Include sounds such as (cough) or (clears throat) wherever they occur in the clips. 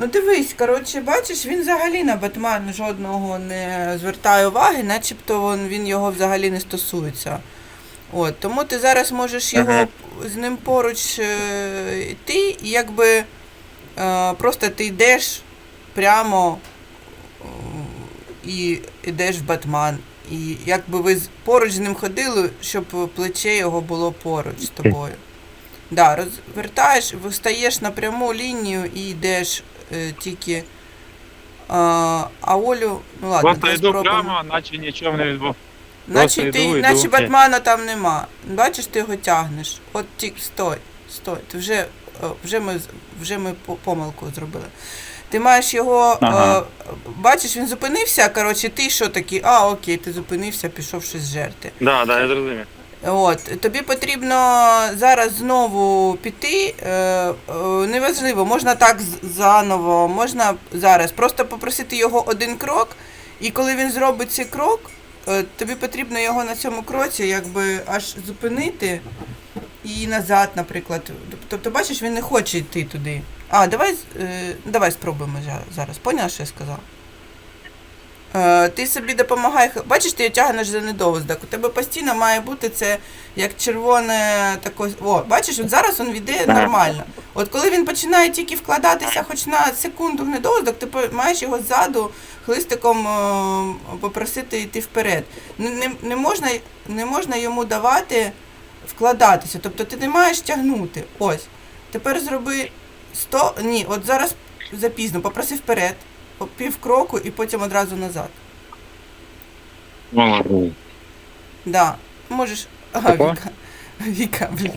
Ну дивись, коротше, бачиш, він взагалі на Бетмен жодного не звертає уваги, начебто він, він його взагалі не стосується. От, тому ти зараз можеш його Ага. з ним поруч е, йти, і якби е, просто ти йдеш прямо е, і йдеш в Батман. І якби ви поруч з ним ходили, щоб плече його було поруч з тобою. Да, розвертаєш, вистаєш на пряму лінію і йдеш тільки. А, а Олю, ну ладно, Просто йду спробуємо. прямо, наче нічого не відбув. Наче, ти, йду, йду. наче Батмана там нема. Бачиш, ти його тягнеш. От тільки стой, стой. Ти вже, е, вже, ми, з- вже ми по- помилку зробили. Ти маєш його. Ага. Е, бачиш, він зупинився. Коротше, ти що такий? А, окей, ти зупинився, пішов щось жерти. Да, да, я зрозумів. От, тобі потрібно зараз знову піти. Е, е, неважливо, можна так заново, можна зараз. Просто попросити його один крок, і коли він зробить цей крок, е, тобі потрібно його на цьому кроці якби аж зупинити і назад, наприклад. Тобто, бачиш, він не хоче йти туди. А, давай, е, давай спробуємо зараз. Поняла, що я сказав? Е, ти собі допомагай. Бачиш, ти тягнеш за недовздок. У тебе постійно має бути це як червоне таке. О, бачиш, от зараз він йде нормально. От коли він починає тільки вкладатися хоч на секунду в недовздок, ти маєш його ззаду хлистиком е, попросити йти вперед. Не, не, не, можна, не можна йому давати вкладатися. Тобто ти не маєш тягнути. Ось. Тепер зроби 100. Ні, от зараз запізно, попроси вперед, пів кроку і потім одразу назад. Молодець. Да. Можеш. Ага, Тако? Віка. Віка, блін.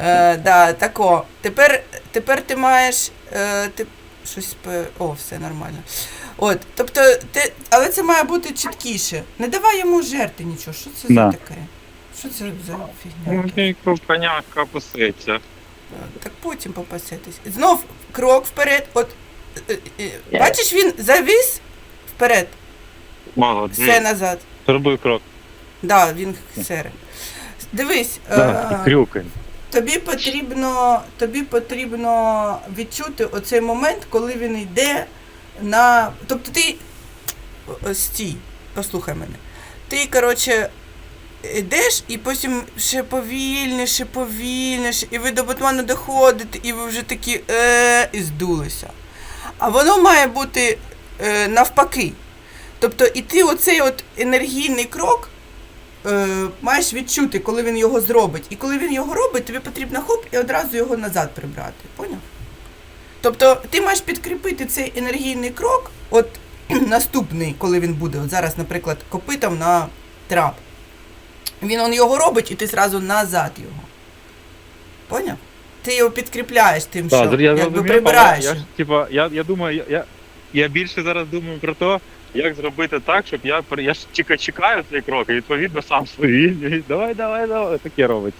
Е, да, тако. Тепер, тепер ти маєш. Е, ти, щось. пе- О, все нормально. От, тобто, ти, але це має бути чіткіше. Не давай йому жерти нічого. Що це за Да. таке? Що це за фігня? Ну, коня капуситься. Так потім попасетесь. Знов крок вперед. От, е, е, е, бачиш, він завис вперед, Молодець. все назад. Зробив крок. Да, він сере. Дивись, Да, е, тобі потрібно, тобі потрібно відчути оцей момент, коли він йде на. Тобто ти. О, Стій, послухай мене. Ти, коротше, йдеш і потім ще повільніше, повільніше, і ви до Батману доходите, і ви вже такі е і здулися. А воно має бути е, навпаки. Тобто, і ти оцей от енергійний крок е, маєш відчути, коли він його зробить. І коли він його робить, тобі потрібно хоп і одразу його назад прибрати. Поняв? Тобто ти маєш підкріпити цей енергійний крок, от (clears throat) наступний, коли він буде, от зараз, наприклад, копитом на трап. Він он його робить, і ти зразу назад його. Поняв? Ти його підкріпляєш тим, що Так, я якби зрозумів, прибираєш. Я, ж, типа, я, я думаю, я, я, я більше зараз думаю про те, як зробити так, щоб я, пер- я ж тільки чекаю цей крок, і відповідно сам свій. (laughs) Давай, давай, давай, таке робить.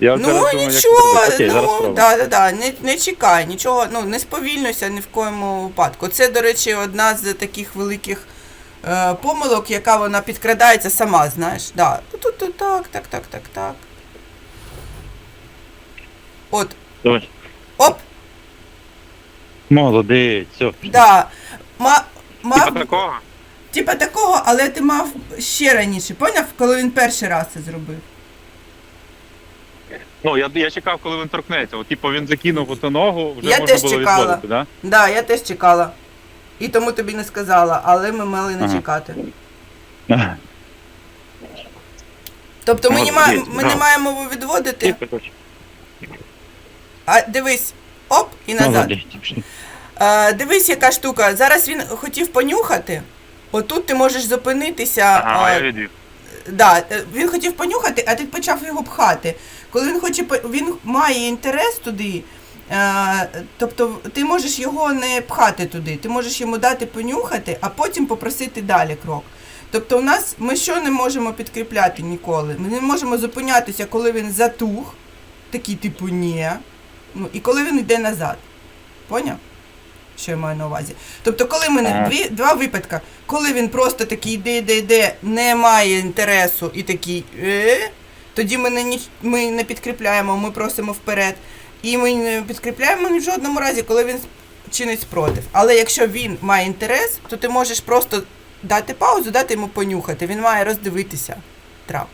Я Ну зараз думаю, як це нічого, зробити. Окей, зараз ну спробую. да, да, да, не, не чекай, нічого, ну не сповільнуйся ні в коєму випадку. Це, до речі, одна з таких великих е, помилок, яка вона підкрадається сама, знаєш. Да. Тут, тут так, так, так, так, так. От, Давай. оп, Молодець, все. да. Ма, мав, Типа такого? типа такого, але ти мав ще раніше, поняв, коли він перший раз це зробив. Ну, я, я чекав, коли він торкнеться. От, типу, він закинув оту ногу, вже Я можна теж було чекала. відводити, да? Да, я теж чекала. І тому тобі не сказала, але ми мали не Ага. чекати. Тобто ми, не, Молодець, ма- ми не маємо відводити, Типу, точно. А дивись, оп, і назад. А, дивись, яка штука. Зараз він хотів понюхати. Отут ти можеш зупинитися. Ага, а, я відвів. да, е, він хотів понюхати, а ти почав його пхати. Коли він хоче, він має інтерес туди. е, Тобто ти можеш його не пхати туди, ти можеш йому дати понюхати, а потім попросити далі крок. Тобто у нас ми що не можемо підкріпляти ніколи. Ми не можемо зупинятися, коли він затух, такий типу ні. Ну, і коли він йде назад. Поняв? Що я маю на увазі? Тобто, коли ми не Ага. дві, два випадки, коли він просто такий йде, йде, йде, не має інтересу і такий, е, тоді ми не, ми не підкріпляємо, ми просимо вперед. І ми не підкріпляємо ні в жодному разі, коли він чинить спротив. Але якщо він має інтерес, то ти можеш просто дати паузу, дати йому понюхати. Він має роздивитися трап.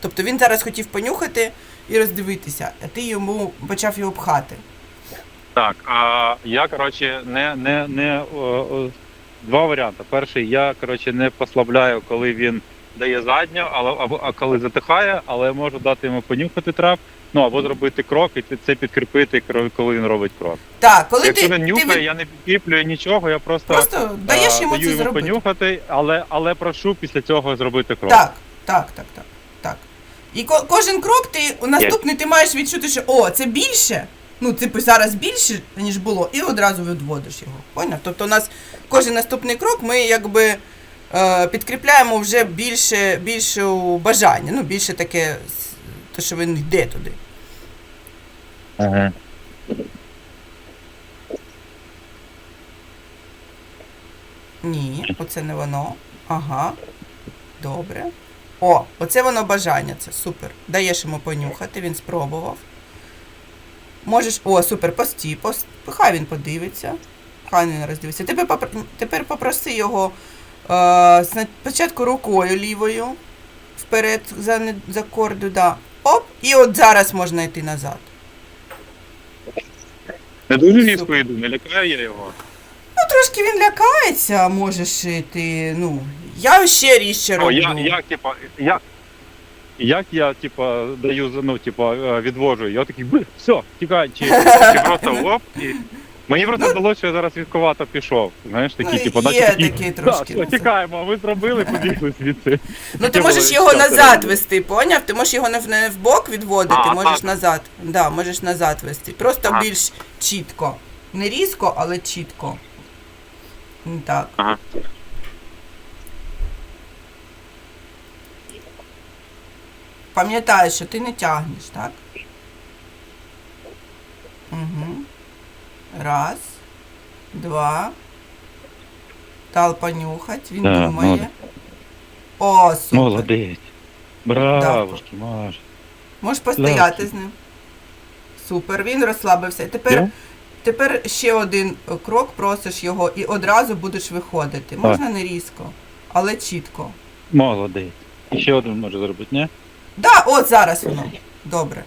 Тобто він зараз хотів понюхати і роздивитися, а ти йому почав його пхати. Так, а я, коротше, не, не, не о, о, два варіанти. Перший, я, коротше, не послабляю, коли він дає задню, але або а коли затихає, але можу дати йому понюхати трап, ну або зробити крок, і це підкріпити, коли він робить крок. Так, коли Якщо ти, він нюхає, від- я не підкріплюю нічого, я просто, просто даєш а, йому даю це йому зробити. понюхати, але, але прошу після цього зробити крок. Так, так, так, так. І ко- кожен крок ти наступний ти маєш відчути, що о, це більше. Ну, типу, зараз більше, ніж було, і одразу відводиш його. Поняв? Тобто у нас кожен наступний крок ми якби е, підкріпляємо вже більше, більше бажання, ну, більше таке, те, що він йде туди. Ага. Ні, оце не воно. Ага. Добре. О, оце воно бажання, це супер. Даєш йому понюхати, він спробував. Можеш. О, супер, постій, пост... хай він подивиться. Хай він роздивиться. Тепер, попр- Тепер попроси його е, спочатку рукою лівою вперед за, за корду, да. Оп, і от зараз можна йти назад. Не дуже різко йду, не лякаю я його. Ну, трошки він лякається, можеш йти. Ну, я ще різче О, роблю. я, як, типа, як, як я, типа, даю, ну, типа, е, відвожу, я такий, бля, все, тікай, чи, чи просто лоп, і... Мені просто здалося, що я зараз відкувато пішов. Знаєш, такі, Ну, типу, є наче такі «Да, трошки, все, ну, тікаємо, а ви зробили, побігли звідси. Ну, ти Таке можеш його назад вести, поняв? Ти можеш його не в, не в бок відводити, А, можеш так. назад. Да, можеш назад вести. Просто Ага. більш чітко. Не різко, але чітко. М, Так. Ага. Пам'ятаєш, що ти не тягнеш, так? Угу. Раз, два. Дал понюхать, він Так, думає. молодець. О, супер. Молодець. Бравочки, Маш. Можеш постояти з ним. Супер, він розслабився. Тепер, Я? тепер ще один крок, просиш його і одразу будеш виходити. Можна не різко, але чітко. Молодець. І ще один може зробити, ні? Да, от зараз воно. Добре.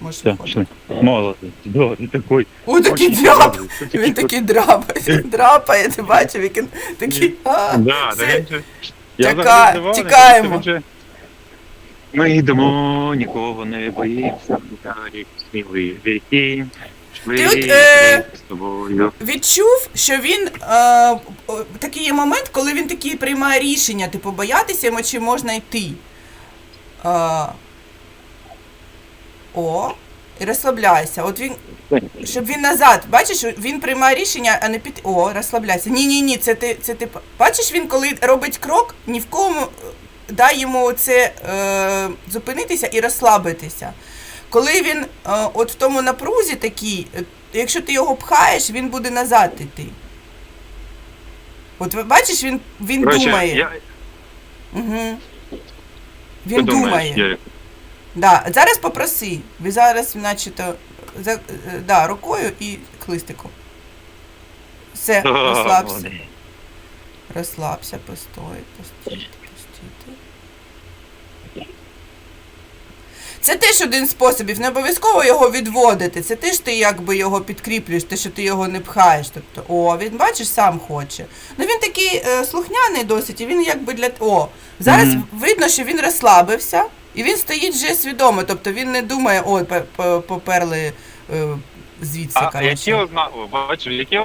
Можеш Все, виходити. пішли. Молодець. Ти такий. О, такий Очень. Він такий драпає, драпає, ти бачив, як він такий. А, Да, це- да, він же- Я Тяка- взагалі здивований, тікаємо. тому що він же- Ми йдемо, нікого не боїмося, Гарік, сміливий кінь, Ти от, е, з тобою. відчув, що він е, о, такий є момент, коли він такий приймає рішення, типу, боятися йому чи можна йти. О, і розслабляйся. От він, щоб він назад, бачиш, він приймає рішення, а не під. О, розслабляйся. Ні, ні, ні, це ти, це ти. Бачиш, він коли робить крок, ні в кому е, дай йому це е, зупинитися і розслабитися. Коли він е, от в тому напрузі такий, е, якщо ти його пхаєш, він буде назад іти. От бачиш, він, він Коротше, думає. я, Угу. Ти Він думаєш, думає. Да, зараз попроси. Ви зараз, начебто, за, е, да, рукою і хлистиком. Все, (laughs) розслабся. Розслабся, постой, постійте, Це теж один з способів. Не обов'язково його відводити. Це теж ти якби його підкріплюєш, те, що ти його не пхаєш. Тобто, о, він бачиш, сам хоче. Ну він такий е, слухняний досить, і він якби для. О, зараз Мгм. видно, що він розслабився, і він стоїть вже свідомо. Тобто він не думає, ой, пе- пе- поперли е, звідси. А які ознаки, бачу, які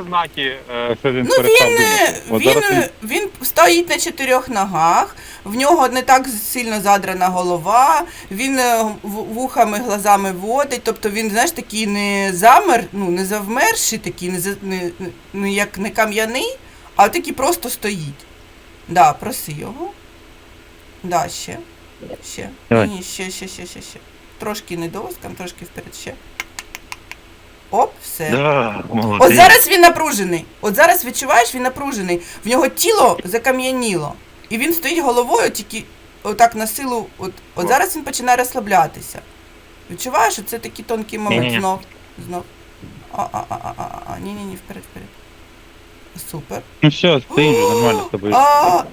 ознаки, е, що він Ну перестав він, е, думати? От він, зараз е, він стоїть на чотирьох ногах, в нього не так сильно задрана голова, він вухами, глазами водить, тобто він, знаєш, такий не замер, ну не завмерший, такий, не, не, не, не як не кам'яний, а такий просто стоїть. Да, проси його. Да, ще. Ще. Давай. Ні, ще, ще, ще, ще, ще. Трошки не довоскам, трошки вперед ще. Оп, все. Да, молодець. От зараз він напружений. От зараз відчуваєш, він напружений. В нього тіло закам'яніло. І він стоїть головою тільки отак на силу. От, от зараз він починає розслаблятися. Відчуваєш, що це такий тонкий момент. Ні-ні-ні. Знов, знов. А, а, а, а, а, а, ні, ні, ні, вперед, вперед. Супер. Ну все, стоїть вже нормально з (gasps) тобою. А.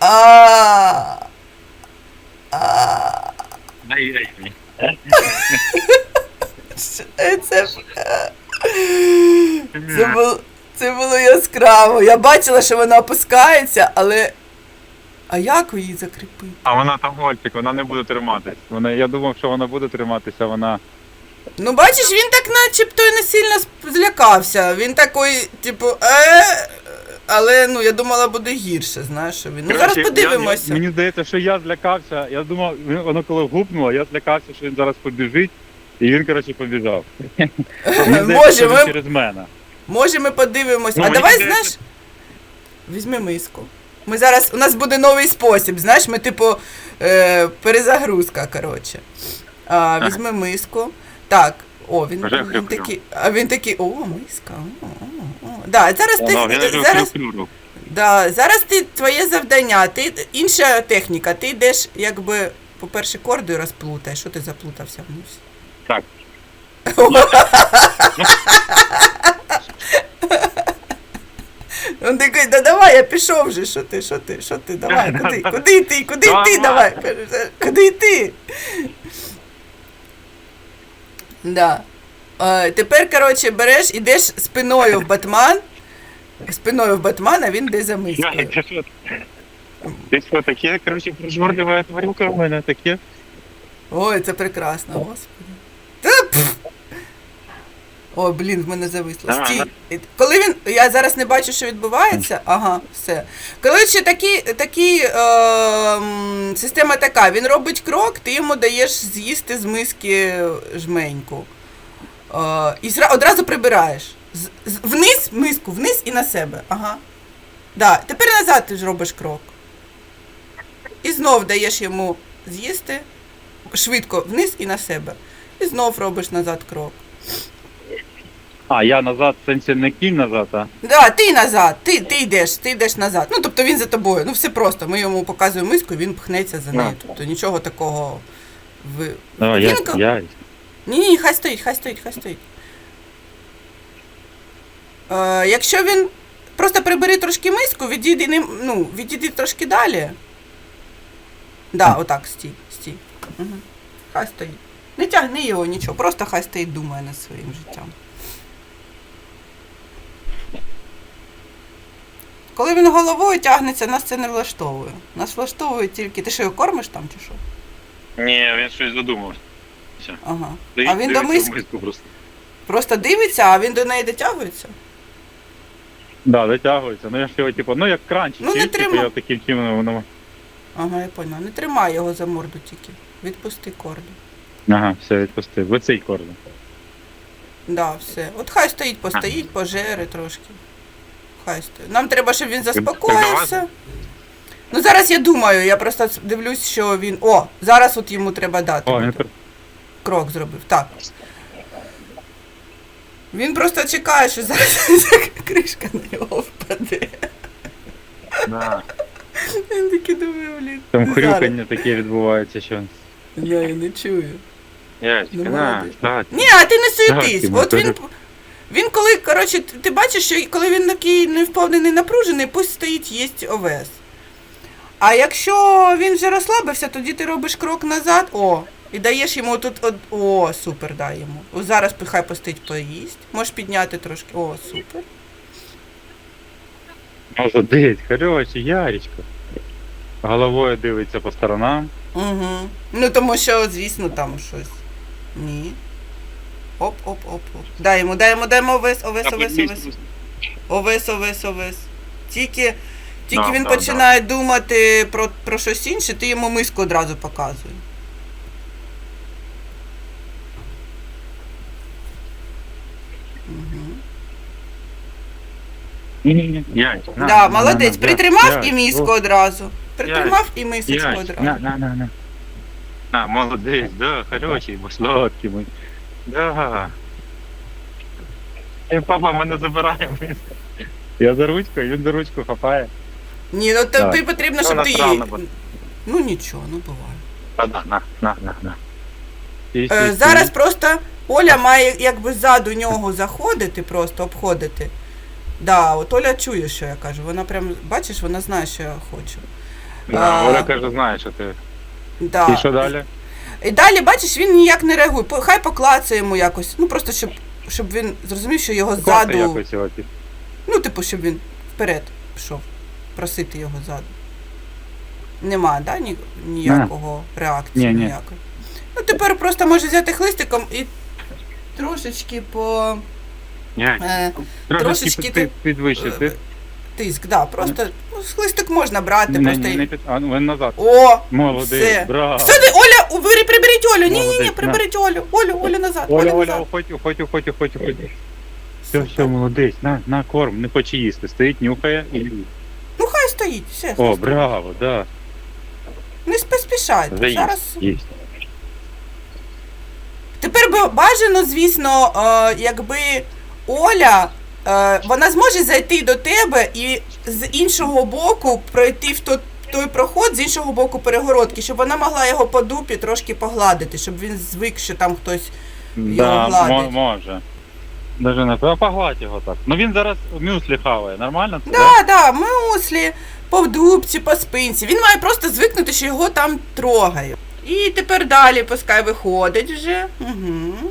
А. А. Дай, (laughs) мені. Що Це, це було, це було яскраво. Я бачила, що вона опускається, але. А як її закріпити? А вона там гольчик, вона не буде триматись. Вона, я думав, що вона буде триматися, вона. Ну, бачиш, він так начебто і не сильно злякався. Він такий, типу, е. Але ну я думала, буде гірше, знаєш, що він. Ну зараз подивимося. Я, мені здається, що я злякався. Я думав, воно коли гупнуло, я злякався, що він зараз побіжить. І він, коротше, побіжав. (laughs) Може, ми, через мене. може, ми подивимось. Ну, а мені давай, здається- знаєш, візьми миску. Ми зараз, у нас буде новий спосіб, знаєш, ми типу е, перезагрузка, коротше. А, візьми миску. Так, о, він, Вже він хрюкнув. такий, а він такий, о, миска. О, о, о. Да, зараз ти, Воно, він вже зараз, да, зараз ти, твоє завдання, ти, інша техніка, ти йдеш, якби, по-перше, кордою розплутай. Що ти заплутався вниз? Так. Він такий, да давай, я пішов вже, що ти, що ти, що ти, давай, куди, куди йти, куди йти, Давай. давай, куди йти? Да. Е, тепер, коротше, береш, ідеш спиною в Батман, спиною в Батман, а він йде за мискою. ти що? Ти що, таке, коротше, прожорливе тварюка в мене таке. Ой, це прекрасно, господи. Ой, блін, в мене зависло. Стій. Коли він. Я зараз не бачу, що відбувається. Ага, все. Коротше, такі, такі, е, система така. Він робить крок, ти йому даєш з'їсти з миски жменьку. Е, і зра- одразу прибираєш. З, з- вниз миску, вниз і на себе. Ага. Да. Тепер назад ти ж робиш крок. І знов даєш йому з'їсти швидко вниз і на себе. І знов робиш назад крок. А, я назад, в сенсі не кінь назад, а? Да, ти назад, ти, ти йдеш, ти йдеш назад. Ну, тобто він за тобою. Ну, все просто. Ми йому показуємо миску, він пхнеться за нею. Тобто нічого такого. Ви... Давай, я, Він- я. Ні, ні, хай стоїть, хай стоїть, хай стоїть. Е, якщо він просто прибери трошки миску, відійди, ним, ну, відійди трошки далі. Да, отак, стій, стій. Угу. Хай стоїть. Не тягни його нічого, просто хай стоїть, думає над своїм життям. Коли він головою тягнеться, нас це не влаштовує. Нас влаштовує тільки. Ти що його кормиш там чи що? Ні, він щось задумав. Ага. Стоїть, А він до миски просто. просто дивиться, а він до неї дотягується. Да, дотягується. Ну я ж його, типу, ну як кранчик, Ну, не типу, я таким чином воно. Ага, я поняла. Не тримай його за морду тільки. Відпусти корду. Ага, все, відпустив. В цей кордон. Да, все. От хай стоїть, постоїть, пожере трошки. Хай стоїть. Нам треба, щоб він заспокоївся. Ну зараз я думаю, я просто дивлюсь, що він. О, зараз от йому треба дати. О, пер- Крок зробив. Так. Він просто чекає, що зараз (laughs) кришка на нього впаде. да. Він такий думає, блін. Там зараз. хрюкання таке відбувається, що. Я і не чую. Ні, а ти не суетись. От він, він коли, коротше, ти бачиш, що коли він такий невповнений, напружений, пусть стоїть, їсть овес. А якщо він вже розслабився, тоді ти робиш крок назад, о, і даєш йому тут, о, супер, дай йому. О, зараз хай постоїть, поїсть. Можеш підняти трошки, о, супер. Молодець, хороший, Ярічко. Головою дивиться по сторонам. Угу. Ну тому що, звісно, там щось. Ні. Оп, оп, оп, оп. Дай йому, дай йому, дай йому овес, овес, овес, овес. Овес, овес, овес. Тільки, тільки Да, він да, починає думати про, про щось інше, ти йому миску одразу показує. Угу. На, Да, молодець. Притримав і миску одразу. Притримав і мисочку одразу. На, молодець, да, хороший, бо сладкий мой. Да. Ей, папа мене забирає. Я за ручку, він за ручку хапає. Ні, ну Так. тобі потрібно, щоб ти її. Ну нічого, ну буває. Та на, на, на, на, на. Стій, Е, стій, зараз стій. просто Оля має якби ззаду нього заходити, просто обходити. Да, от Оля чує, що я кажу. Вона прям, бачиш, вона знає, що я хочу. Да, А. Оля каже, знає, що ти. Да. І що далі? І далі, бачиш, він ніяк не реагує. Хай поклацає йому якось. Ну просто щоб, щоб він зрозумів, що його ззаду. якось його. під- Ну, типу, щоб він вперед пішов, просити його ззаду. Нема, да, ні, ніякого реакції Ні, ні. ніякої. Ну, тепер просто може взяти хлистиком і трошечки по Ні, е, Трошечки трошечки під- ти- підвищити. Тиск, да, просто ну, хлистик можна брати, Не, просто. не, не під... А, ну, він назад. О! Молодець, все. браво. Все, не, Оля, убери, приберіть Олю. Ні, ні, ні, Молодець, приберіть Олю. Олю, Олю назад. Оля, Оля, назад. уходь, уходь, уходь, уходь, уходь. Все, все, молодець, на, на корм, не хоче їсти. Стоїть, нюхає і. Ну хай стоїть, все. О, браво, да. Не поспішайте. Вже Зараз їсть. Тепер би бажано, звісно, е, якби Оля, вона зможе зайти до тебе і з іншого боку пройти в той, той проход, з іншого боку перегородки, щоб вона могла його по дупі трошки погладити, щоб він звик, що там хтось. Да, гладить. може. Даже не а погладь його так. Ну він зараз мюслі хаває, нормально це? Да, да, муслі, по дубці, по спинці. Він має просто звикнути, що його там трогають. І тепер далі пускай виходить вже. Угу.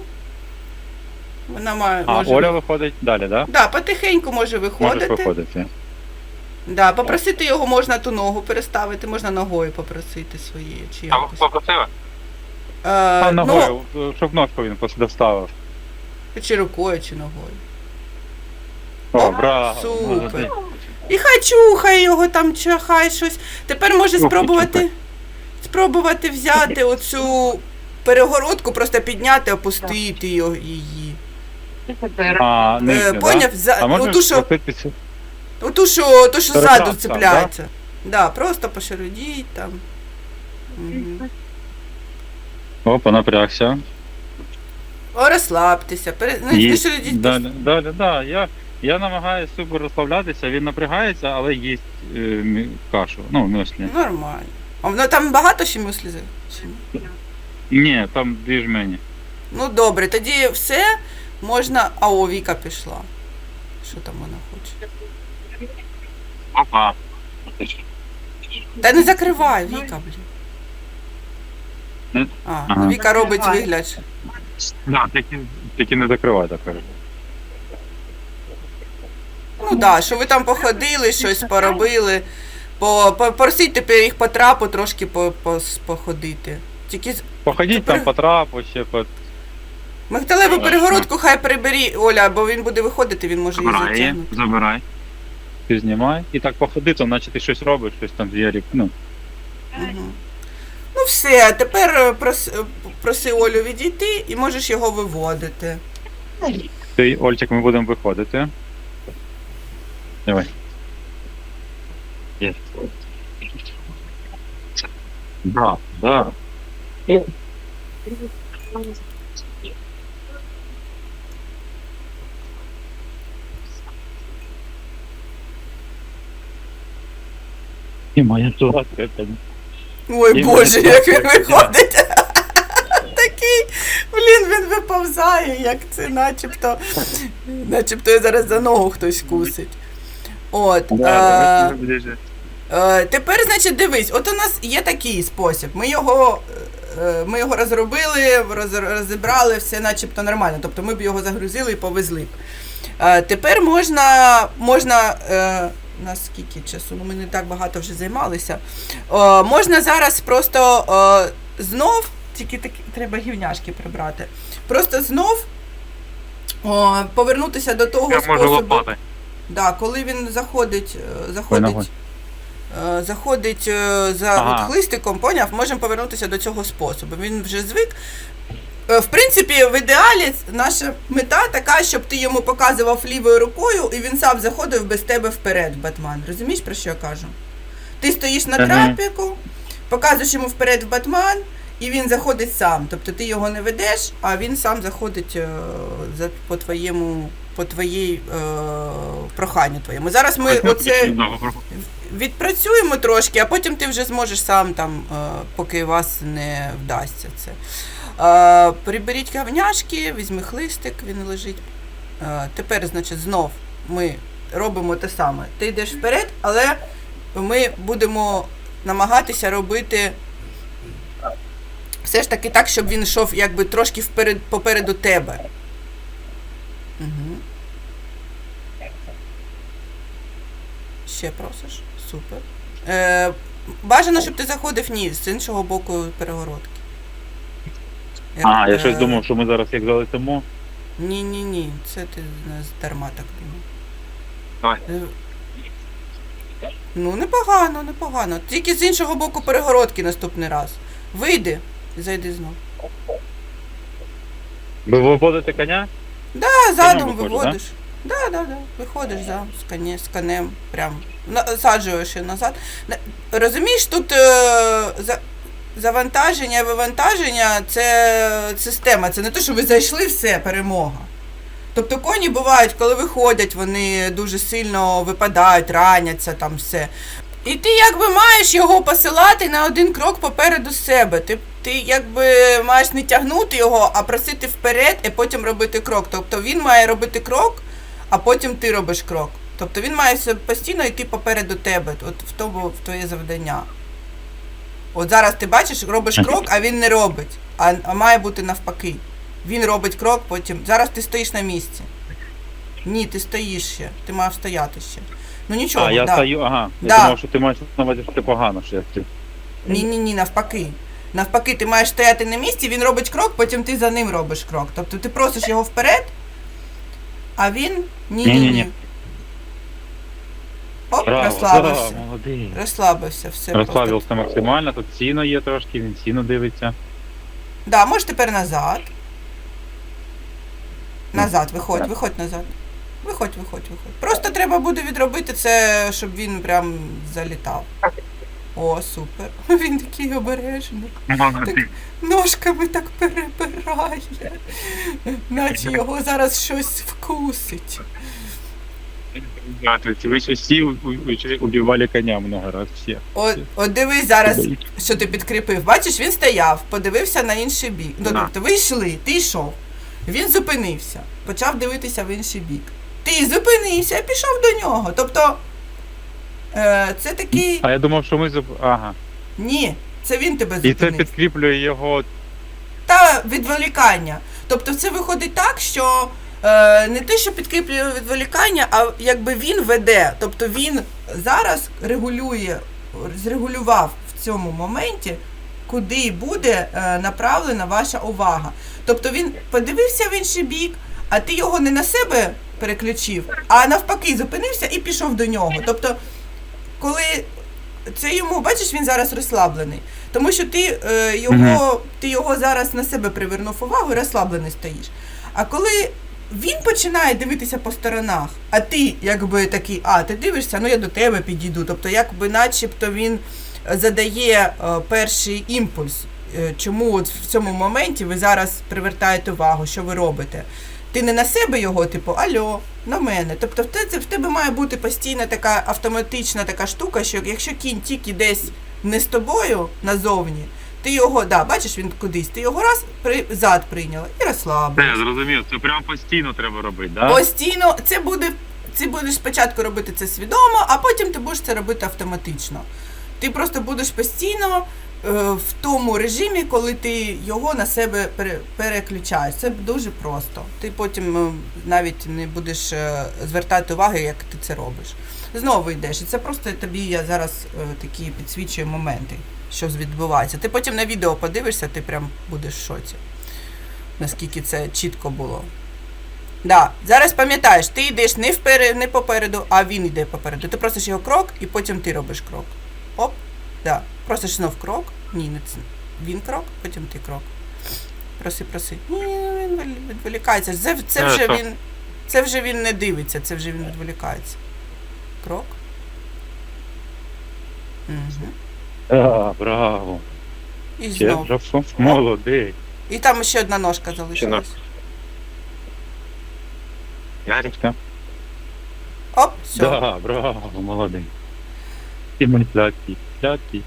Вона має. А, може... Оля виходить далі, да? Да, потихеньку може Можеш виходити. виходити. Да, попросити його можна ту ногу переставити, можна ногою попросити своєю чи А якось. попросила? Е, А ну, ногою, щоб ножку він просто доставив. чи рукою, чи ногою. О, браво. Супер. І хай чухає його там, чи хай щось. Тепер може Чухай, спробувати, чухай. спробувати взяти оцю перегородку, просто підняти, опустити його, її. А, Е, нижню, да? поняв? За, А можна оту, що, схватитися? оту, що, оту, що Перекрас ззаду там, цепляється. Да? просто пошародіть там. Мгм. Опа, напрягся. О, розслабтеся. Пере... Ну, не Їсть. шародіть, Далі, далі, да. Я, я намагаюся супер розслаблятися, він напрягається, але їсть е, мі- кашу. Ну, мюслі. Нормально. А воно там багато ще мюслі? за- чи ні? Ні, там дві жмені. Ну добре, тоді все можна. А о, Віка пішла. Що там вона хоче? Опа. Та не закривай, Віка, блін. А, Ага. ну Віка робить вигляд. що- Да, тільки, тільки не закривай так кажу. Ну да, що ви там походили, щось поробили. По, по, просіть тепер їх по трапу трошки по, по, походити. Тільки з- Походіть Тепер- там по трапу, ще по. Мигдалеву перегородку хай прибері, Оля, бо він буде виходити, він може її Забирай її, затягнути. забирай. Ти знімай. І так походи, то наче ти щось робиш, щось там звірі. Ну, Мгм. Ну все, тепер е, проси, е, проси Олю відійти і можеш його виводити. ти, Ольчик, ми будемо виходити. Давай. Є. Да, да. І моя туалетка. Ой І Боже, як він виходить. (laughs) Такий, блін, він виповзає, як це начебто. Начебто я зараз за ногу хтось кусить. От. Да, е, да, Е, тепер, значить, дивись, от у нас є такий спосіб. Ми його, е, ми його розробили, роз- розібрали, все начебто нормально. Тобто ми б його загрузили і повезли. б. Е, тепер можна, можна е, на скільки часу? Ну, ми не так багато вже займалися. Е, можна зараз просто е, знов, тільки такі, треба гівняшки прибрати. Просто знов о, повернутися до того Я способу. лопати. Да, коли він заходить, е, заходить, е, заходить е, за Ага. от хлистиком, поняв, можемо повернутися до цього способу. Він вже звик. Е, В принципі, в ідеалі наша мета така, щоб ти йому показував лівою рукою, і він сам заходив без тебе вперед, Батман. Розумієш, про що я кажу? Ти стоїш на трапіку, показуєш йому вперед в Батман, і він заходить сам. Тобто ти його не ведеш, а він сам заходить е, по твоєму, по твоїй е, проханню твоєму. Зараз ми оце відпрацюємо трошки, а потім ти вже зможеш сам там, е, поки вас не вдасться це. Е, приберіть говняшки, візьми хлистик, він лежить. Е, тепер, значить, знов ми робимо те саме. Ти йдеш вперед, але ми будемо намагатися робити все ж таки так, щоб він йшов якби трошки вперед, попереду тебе. Угу. Ще просиш. Супер. Е, бажано, щоб ти заходив ні, з іншого боку перегородки. А, я Е, щось думав, що ми зараз як залетимо. Ні, ні, ні, це ти не дарма так думав. Е, Ну, непогано, непогано. Тільки з іншого боку перегородки наступний раз. Вийди і зайди знов. Ви виводите коня? А задом виходжу, виводиш. Да? Да, да, Виходиш за з, коні, з конем, прям насаджуєш її назад. Розумієш, тут е, за, Завантаження, вивантаження це система. Це не те, що ви зайшли, все, перемога. Тобто коні бувають, коли виходять, вони дуже сильно випадають, раняться там все. І ти якби маєш його посилати на один крок попереду себе. Ти, ти якби маєш не тягнути його, а просити вперед і потім робити крок. Тобто він має робити крок, а потім ти робиш крок. Тобто він має постійно йти попереду тебе. От в тому в твоє завдання. От зараз ти бачиш, робиш крок, а він не робить. А, а має бути навпаки. Він робить крок, потім. Зараз ти стоїш на місці. Ні, ти стоїш ще. Ти маєш стояти ще. Ну нічого, а, я да. стою, ага. Я думав, що ти маєш на увазі, що ти погано, що я стою. Ні, ні, ні, навпаки. Навпаки, ти маєш стояти на місці, він робить крок, потім ти за ним робиш крок. Тобто ти просиш його вперед, а він ні, ні, ні. Ні-ні-ні. Оп, Браво, розслабився. да, молодий. Розслабився, все просто. Розслабився максимально, тут сіно є трошки, він сіно дивиться. Да, можеш тепер назад. Назад, виходь, виходь назад. Виходь, виходь, виходь. Просто треба буде відробити це, щоб він прям залітав. О, супер. (laughs) Він такий обережний. Молодий. Ножками так перебирає. Наче його зараз щось вкусить. Ви ще всі убивали коня много раз, всі. От, от дивись зараз, що ти підкріпив. Бачиш, він стояв, подивився на інший бік. Ну, тобто ви йшли, ти йшов. Він зупинився, почав дивитися в інший бік. Ти зупинився і пішов до нього. Тобто, е, це такий. А я думав, що ми зуп... Ага. Ні, це він тебе І це зупинив. підкріплює його. Та відволікання. Тобто це виходить так, що е, не те, що підкріплює відволікання, а якби він веде. Тобто він зараз регулює, зрегулював в цьому моменті, куди буде е, направлена ваша увага. Тобто він подивився в інший бік, а ти його не на себе переключив, а навпаки зупинився і пішов до нього. Тобто, коли це йому, бачиш, він зараз розслаблений. Тому що ти е, його, ти його зараз на себе привернув увагу і розслаблений стоїш. А коли він починає дивитися по сторонах, а ти якби такий, а ти дивишся, ну я до тебе підійду. Тобто, якби начебто він задає е, перший імпульс. Е, Чому от в цьому моменті ви зараз привертаєте увагу, що ви робите? Ти не на себе його, типу, альо, на мене. Тобто в тебе, в тебе має бути постійна така автоматична така штука, що якщо кінь тільки десь не з тобою назовні, ти його, да, бачиш, він кудись, ти його раз при, зад прийняла і розслабила. Це зрозумів, це прям постійно треба робити, да? Постійно це буде. Ти будеш спочатку робити це свідомо, а потім ти будеш це робити автоматично. Ти просто будеш постійно е, в тому режимі, коли ти його на себе переключаєш. Це дуже просто. Ти потім е, навіть не будеш е, звертати уваги, як ти це робиш. Знову йдеш. І це просто тобі я зараз е, такі підсвічую моменти, що відбувається. Ти потім на відео подивишся, ти прям будеш в шоці. Наскільки це чітко було. Да, зараз пам'ятаєш, ти йдеш не вперед, не попереду, а він йде попереду. Ти просиш його крок, і потім ти робиш крок. Оп, да. Просиш знов крок. Ні, не це. Він крок, потім ти крок. Проси, проси. Ні, він відволікається. Це, це Е, вже він. Це вже він не дивиться, це вже він відволікається. Крок. Угу. А, браво. І знов. Молодий. І там ще одна ножка залишилась. Яричка. Оп, все. Да, браво, молодий. Пляті, пляті.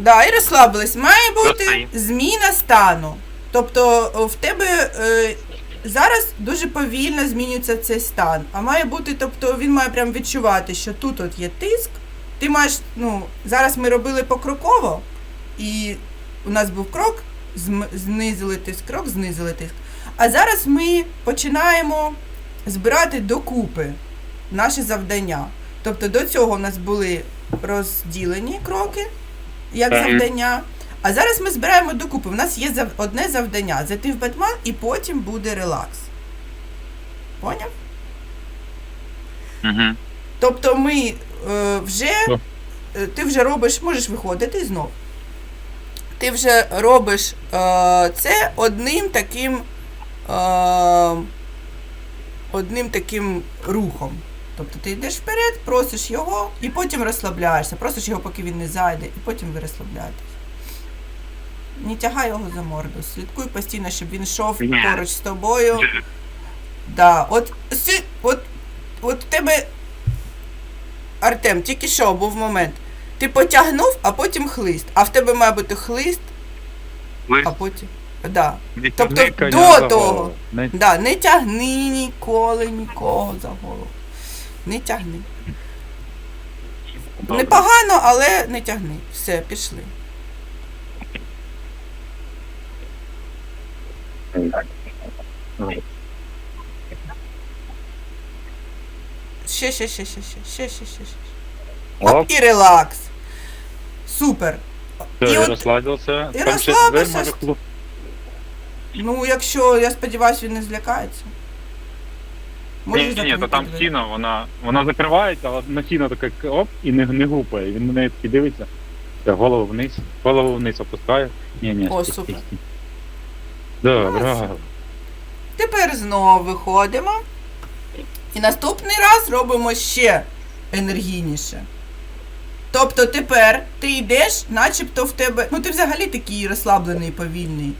Да, і розслабились. Має бути зміна стану. Тобто в тебе е, зараз дуже повільно змінюється цей стан. А має бути, тобто він має прям відчувати, що тут от є тиск. Ти маєш, ну, зараз ми робили покроково, і у нас був крок, знизили тиск, крок, знизили тиск. А зараз ми починаємо збирати докупи наші завдання. Тобто до цього у нас були розділені кроки, як Так. завдання. А зараз ми збираємо докупи. У нас є одне завдання зайти в Бетман і потім буде релакс. Поняв? Угу. Тобто ми е, вже е, ти вже робиш, можеш виходити знов. Ти вже робиш е, це одним таким е, одним таким рухом. Тобто ти йдеш вперед, просиш його і потім розслабляєшся. Просиш його, поки він не зайде, і потім ви розслабляєтесь. Не тягай його за морду. Слідкуй постійно, щоб він йшов поруч з тобою. Да, от, от, от в тебе, Артем, тільки що був момент. Ти потягнув, а потім хлист. А в тебе має бути хлист, а потім. Да. тобто до того. Не... Да, не тягни ніколи нікого за голову. Не тягни. Непогано, але не тягни. Все, пішли. Ще, ще, ще, ще, ще, ще, ще, ще, ще. Оп, І релакс. Супер. все, і я от- розслабився. і Там ще розслабився, дверь може хлоп- Ну, якщо я сподіваюся, він не злякається. Можеш Ні, ні, ні, то там двері. стіна, вона, вона закривається, але на стіна така оп, і не, не гупає. Він на неї такий дивиться. Так, голову вниз, голову вниз опускає. Ні, ні, О, стій, супер. стій, стій. Клас. Тепер знову виходимо. І наступний раз робимо ще енергійніше. Тобто тепер ти йдеш, начебто в тебе. Ну ти взагалі такий розслаблений, повільний.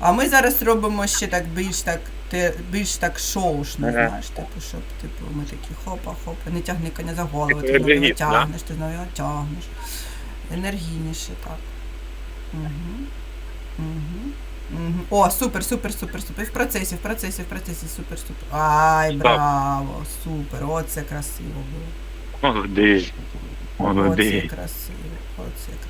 А ми зараз робимо ще так більш так, те, більш так шоушно, Ага. знаєш, типу, щоб типу, ми такі хопа-хопа, не тягни коня за голову, Типу ти знову його тягнеш, ти знову його тягнеш. Енергійніше, так. Угу. Угу. Угу. О, супер, супер, супер, супер. В процесі, в процесі, в процесі, супер, супер. Ай, браво, супер. Оце красиво було. Молодець. Оце красиво, оце красиво.